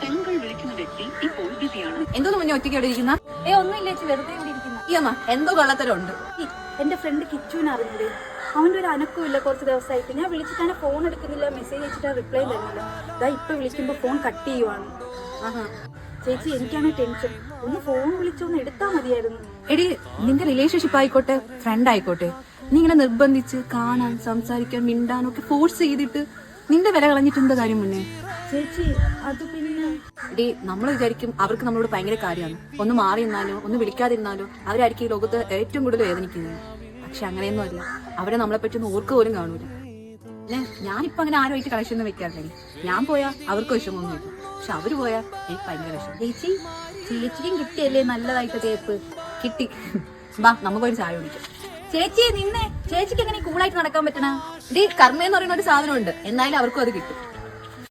താങ്കൾ വിളിക്കുന്ന വ്യക്തി ഇപ്പോൾ ബിസിയാണ്. എന്തോന്ന് മുന്നേ ഒറ്റയ്ക്ക് അവിടെ ഇരിക്കുന്ന? ഏ ഒന്നുമില്ല ചേച്ചി വെറുതെ ഇവിടെ ഇരിക്കുന്ന. ഈ അമ്മ എന്തോ കള്ളത്തരമുണ്ട്. എന്റെ ഫ്രണ്ട് കിച്ചുവിനെ അറിഞ്ഞില്ലേ? അവന്റെ ഒരു അനക്കമില്ല കുറച്ച് ദിവസമായിട്ട്. ഞാൻ വിളിച്ചിട്ടാണ് ഫോൺ എടുക്കുന്നില്ല മെസ്സേജ് അയച്ചിട്ട് റിപ്ലൈ തരുന്നില്ല. ഇതാ ഇപ്പൊ വിളിക്കുമ്പോ ഫോൺ കട്ട് ചെയ്യുവാണ്. ആഹാ. ചേച്ചി എനിക്കാണ് ടെൻഷൻ ഒന്ന് ഫോൺ വിളിച്ചൊന്ന് എടുത്താൽ മതിയായിരുന്നു. എടി നിന്റെ റിലേഷൻഷിപ്പ് ആയിക്കോട്ടെ ഫ്രണ്ട് ആയിക്കോട്ടെ. നീ ഇങ്ങനെ നിർബന്ധിച്ച് കാണാൻ സംസാരിക്കാൻ മിണ്ടാനൊക്കെ ഫോഴ്സ് ചെയ്തിട്ട് നിന്റെ വില കളഞ്ഞിട്ടുണ്ട് കാര്യം മുന്നേ? ചേച്ചി അത് പിന്നെ എടി നമ്മൾ വിചാരിക്കും അവർക്ക് നമ്മളോട് ഭയങ്കര കാര്യമാണ്. ഒന്ന് മാറി നിന്നാലോ ഒന്ന് വിളിക്കാതിരുന്നാലോ അവരായിരിക്കും ഈ ലോകത്ത് ഏറ്റവും കൂടുതൽ വേദനിക്കുന്നത്. പക്ഷെ അങ്ങനെയൊന്നും അല്ല. അവരെ നമ്മളെ പറ്റി ഒന്ന് ഓർക്ക് പോലും കാണൂല. അല്ലെ ഞാനിപ്പോ അങ്ങനെ ആരുമായിട്ട് കണക്ഷൻ ഒന്നും വെക്കാറില്ല. ഞാൻ പോയാ അവർക്ക് വിഷമമൊന്നുമില്ല. പക്ഷെ അവർ പോയാ എനിക്ക് ഭയങ്കര വിഷമം. ചേച്ചി ചേച്ചിക്കും കിട്ടിയല്ലേ നല്ലതായിട്ട് തേപ്പ്? കിട്ടി. ബാ നമുക്കൊരു ചായ കുടിക്കാം. ചേച്ചി നിന്നെ ചേച്ചിക്ക് എങ്ങനെ കൂളായിട്ട് നടക്കാൻ പറ്റണ? ഡി കർമ്മ എന്ന് പറയുന്ന ഒരു സാധനം ഉണ്ട് എന്നാലും അവർക്കും അത് കിട്ടും.